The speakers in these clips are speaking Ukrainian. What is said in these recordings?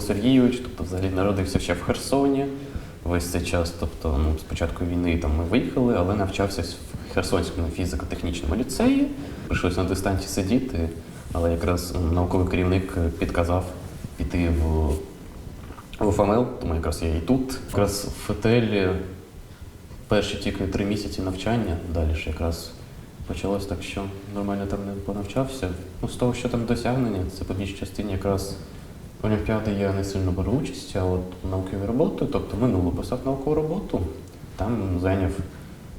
Михайло Сергійович, тобто взагалі народився ще в Херсоні весь цей час. Тобто, ну, з початку війни там ми виїхали, але навчався в Херсонському фізико-технічному ліцеї. Прийшлося на дистанції сидіти, але якраз науковий керівник підказав піти в, в тому якраз я і тут. Якраз в ФТЛ перші тільки три місяці навчання, далі ж якраз почалось так, що нормально там не понавчався. Ну, з того, що там досягнення, це по більшій частині якраз Олімпіади я не сильно беру участь, а от наукові роботи, тобто минуло писав наукову роботу, там зайняв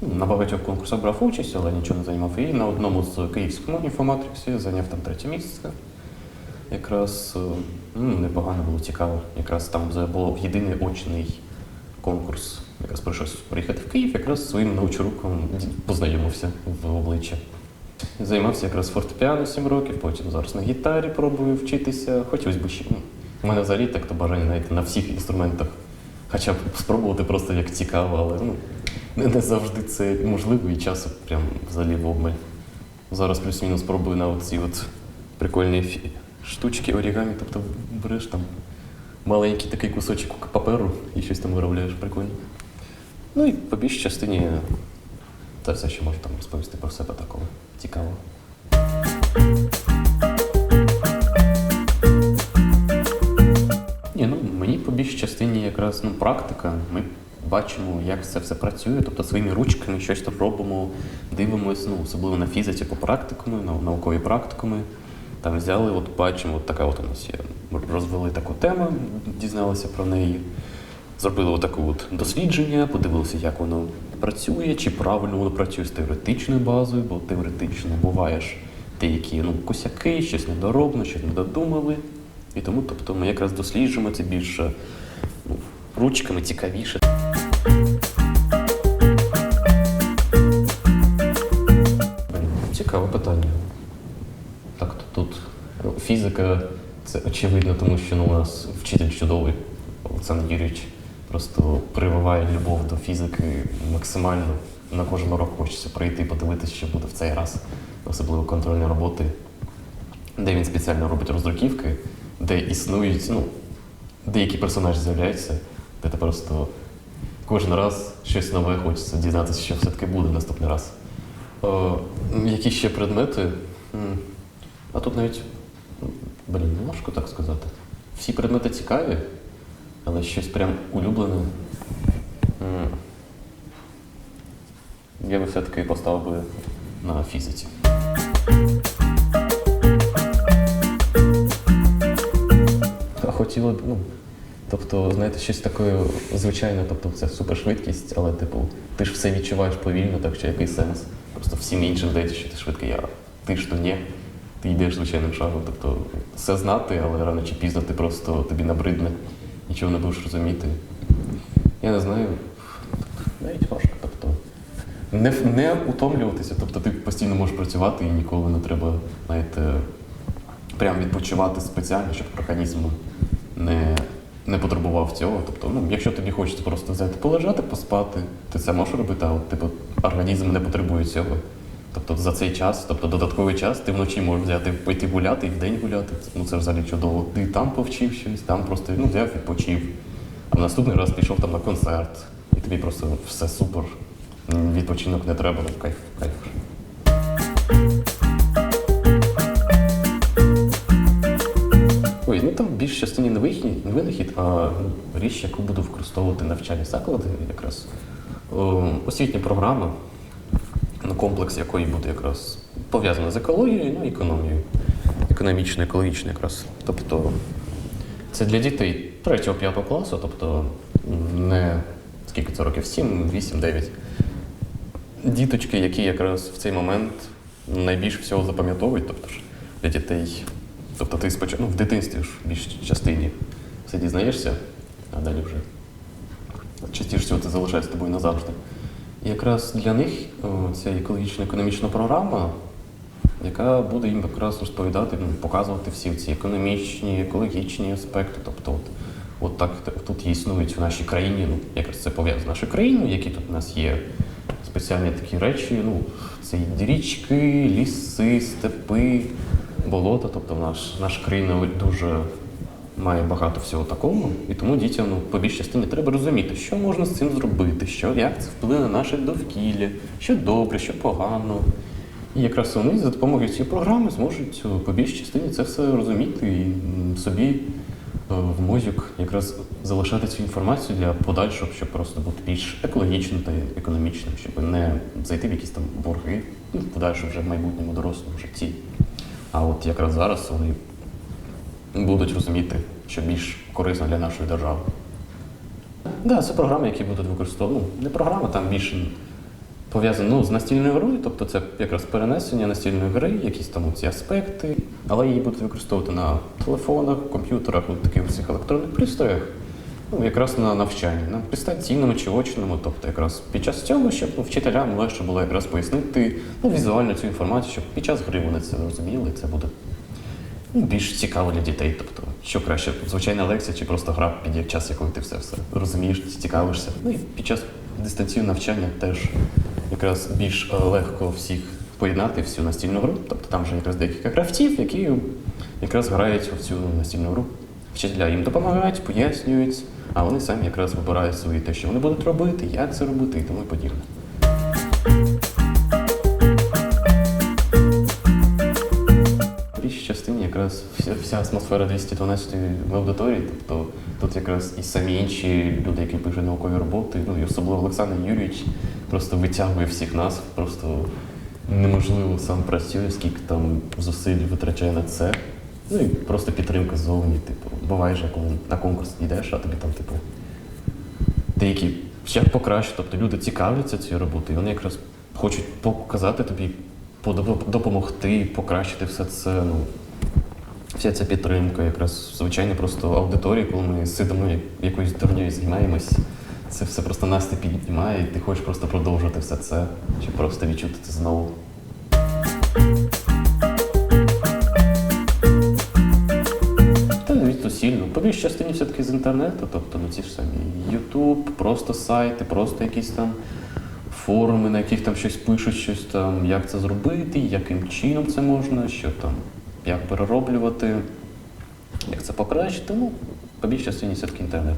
ну, на багатьох конкурсах брав участь, але нічого не займав. І на одному з київському інфоматриксі зайняв там третє місце. Якраз е, ну, непогано було цікаво. Якраз там був єдиний очний конкурс. Якраз прийшлося приїхати в Київ, якраз своїм научуруком познайомився в обличчя. Займався якраз фортепіано 7 років, потім зараз на гітарі пробую вчитися. Хотілося б ще. У мене взагалі так то бажання знаєте, на всіх інструментах. Хоча б спробувати просто як цікаво, але ну, не, не завжди це можливо і часу прям взагалі в обмаль. Зараз плюс-мінус пробую на оці от прикольні штучки орігамі, тобто береш там маленький такий кусочок паперу і щось там виробляєш прикольно. Ну і по більшій частині це все, що можу там розповісти про себе такого цікавого. Ні, ну мені по більшій частині якраз ну, практика. Ми бачимо, як це все працює, тобто своїми ручками щось там робимо, дивимось, ну, особливо на фізиці по практикуму, на наукові практикуми. Там взяли, от бачимо, от така от у нас є. Розвели таку тему, дізналися про неї. Зробили отаке от дослідження, подивилися, як воно працює, чи правильно воно працює з теоретичною базою, бо теоретично буваєш деякі ну, косяки, щось недоробно, щось не додумали. І тому, тобто, ми якраз досліджуємо це більше ну, ручками цікавіше. Цікаве питання. Так, то тут ну, фізика це очевидно, тому що ну, у нас вчитель чудовий, Олександр Юрійович, просто прививає любов до фізики максимально. На кожен урок хочеться прийти, подивитися, що буде в цей раз, особливо контрольні роботи, де він спеціально робить роздруківки, де існують, ну, деякі персонажі з'являються, де ти просто кожен раз щось нове хочеться дізнатися, що все-таки буде наступний раз. О, які ще предмети? А тут навіть, блін, не важко так сказати. Всі предмети цікаві, але щось прям улюблене. Я би все-таки поставив би на фізиці. Хотіло б, ну, тобто, знаєте, щось таке звичайне, тобто це супершвидкість, але, типу, ти ж все відчуваєш повільно, так що який сенс? Просто всім іншим здається, що ти швидкий, а ти ж то ні. Ти йдеш звичайним шагом. Тобто все знати, але рано чи пізно ти просто тобі набридне, нічого не будеш розуміти. Я не знаю, навіть важко. Тобто, не, не утомлюватися, тобто ти постійно можеш працювати і ніколи не треба, знаєте, прям відпочивати спеціально, щоб організм не, не потребував цього. Тобто, ну, якщо тобі хочеться просто взяти, полежати, поспати, ти це можеш робити, а от типу, організм не потребує цього. Тобто за цей час, тобто додатковий час, ти вночі можеш взяти, пойти гуляти і вдень гуляти. Ну це взагалі чудово. Ти там повчив щось, там просто ну, взяв відпочив. А в наступний раз пішов там на концерт, і тобі просто все супер. Відпочинок не треба, ну кайф, кайф. Ой, ну там більш частині не вихід, не винахід, а ну, річ, яку буду використовувати навчальні заклади, якраз О, освітня програма, комплекс якої буде якраз пов'язаний з екологією, ну, економією. Економічно, екологічно якраз. Тобто це для дітей 3-5 класу, тобто не скільки це років? 7, 8, 9. Діточки, які якраз в цей момент найбільше всього запам'ятовують, тобто ж для дітей. Тобто ти спочатку ну, в дитинстві ж в більшій частині все дізнаєшся, а далі вже частіше всього це залишається з тобою назавжди. Якраз для них ця екологічно-економічна програма, яка буде їм якраз розповідати, ну, показувати всі ці економічні, екологічні аспекти. Тобто, от, от так тут існують в нашій країні, ну, якраз це пов'язано з нашою країною, які тут у нас є спеціальні такі речі, ну, це і річки, ліси, степи, болота. Тобто наш, наша країна дуже має багато всього такого, і тому дітям ну, по більшій частині треба розуміти, що можна з цим зробити, що, як це вплине на наше довкілля, що добре, що погано. І якраз вони за допомогою цієї програми зможуть по більшій частині це все розуміти і собі е, в мозок якраз залишати цю інформацію для подальшого, щоб просто бути більш екологічним та економічним, щоб не зайти в якісь там борги ну, в подальшому вже в майбутньому дорослому житті. А от якраз зараз вони будуть розуміти, що більш корисно для нашої держави. Да, це програми, які будуть використовувати. Ну, не програма, там більше пов'язано ну, з настільною грою, тобто це якраз перенесення настільної гри, якісь там ці аспекти, але її будуть використовувати на телефонах, комп'ютерах, таких всіх електронних пристроях. Ну, якраз на навчанні, на дистанційному чи очному, тобто якраз під час цього, щоб вчителям легше було якраз пояснити ну, візуально цю інформацію, щоб під час гри вони це розуміли, це буде більш цікаво для дітей. Тобто, що краще, звичайна лекція чи просто гра під час якої ти все все розумієш, цікавишся. Ну і під час дистанційного навчання теж якраз більш е, легко всіх поєднати всю настільну гру. Тобто там вже якраз декілька гравців, які якраз грають в цю настільну гру. Вчителя їм допомагають, пояснюють, а вони самі якраз вибирають свої те, що вони будуть робити, як це робити і тому подібне. Якраз вся, вся атмосфера 212 в аудиторії, тобто тут якраз і самі інші люди, які пишуть наукові роботи, ну і особливо Олександр Юрійович просто витягує всіх нас, просто неможливо сам працює, скільки там зусиль витрачає на це. Ну і просто підтримка ззовні. Типу, буває же, коли на конкурс йдеш, а тобі там, типу, деякі ще покраще, тобто люди цікавляться цією роботою, і вони якраз хочуть показати тобі, допомогти, покращити все це. Ну, вся ця підтримка, якраз звичайно, просто аудиторія, коли ми сидимо як- якоюсь дурньою займаємось, це все просто настрій піднімає, і ти хочеш просто продовжувати все це, щоб просто відчути це знову. Ну, по більшій частині все-таки з інтернету, тобто ну, ці ж самі YouTube, просто сайти, просто якісь там форуми, на яких там щось пишуть, щось там, як це зробити, яким чином це можна, що там, як перероблювати, як це покращити. Ну, по більшій частині все-таки інтернет.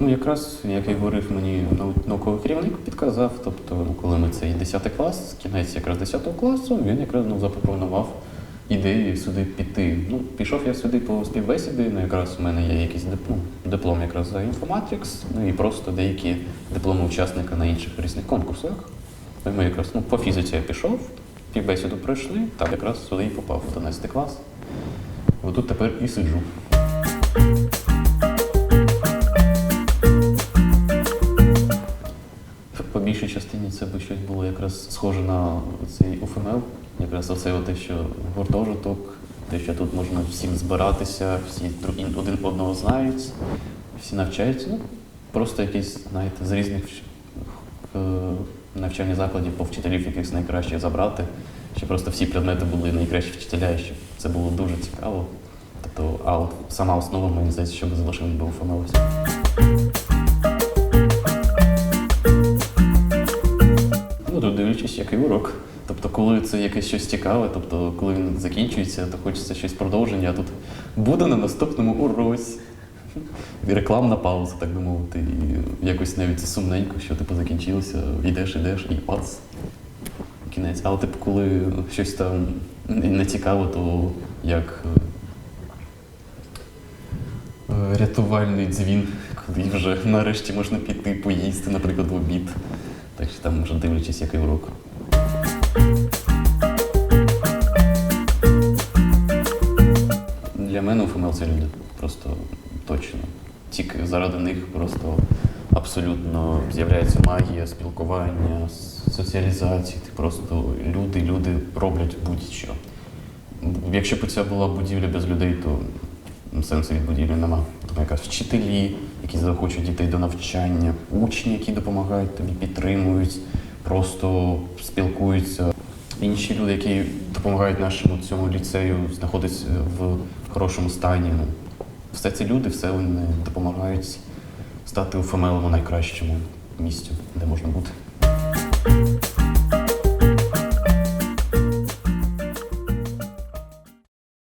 Ну, якраз, як і говорив, мені науковий керівник підказав, тобто, ну, коли ми цей 10 клас, кінець якраз 10 класу, він якраз ну, запропонував ідею сюди піти. Ну, пішов я сюди по співбесіді, ну якраз у мене є якийсь диплом, диплом якраз за інформатикс, ну і просто деякі дипломи учасника на інших різних конкурсах. Тому якраз ну, по фізиці я пішов, співбесіду пройшли, так якраз сюди і попав в 11 клас. Отут тепер і сиджу. Якраз схоже на цей УФМЛ, якраз оце те, що гуртожиток, те, що тут можна всім збиратися, всі один одного знають, всі навчаються. Ну, просто якісь, знаєте, з різних е, навчальних закладів по вчителів якихось найкращих забрати, щоб просто всі предмети були найкращі вчителя, і щоб це було дуже цікаво. Тобто, а от сама основа, мені здається, щоб залишили би УФМЛ. Тут дивлячись, який урок. Тобто, коли це якесь щось цікаве, тобто, коли він закінчується, то хочеться щось продовження, а тут буде на наступному уроці. Рекламна пауза, так би мовити. І якось навіть це сумненько, що типу закінчилося, йдеш, йдеш і пац. Кінець. Але типу, коли щось там не цікаво, то як е, рятувальний дзвін, коли вже нарешті можна піти поїсти, наприклад, в обід. Так що там вже дивлячись, який урок. Для мене УФМЛ це люди. Просто точно. Тільки заради них просто абсолютно з'являється магія, спілкування, соціалізації. Ти просто люди, люди роблять будь-що. Якщо б це була будівля без людей, то сенсу від будівлі нема. Тому якраз вчителі, які захочуть дітей до навчання, учні, які допомагають тобі, підтримують, просто спілкуються. Інші люди, які допомагають нашому цьому ліцею знаходитися в хорошому стані. Ну, все ці люди, все вони допомагають стати у ФМЛ найкращому місцю, де можна бути.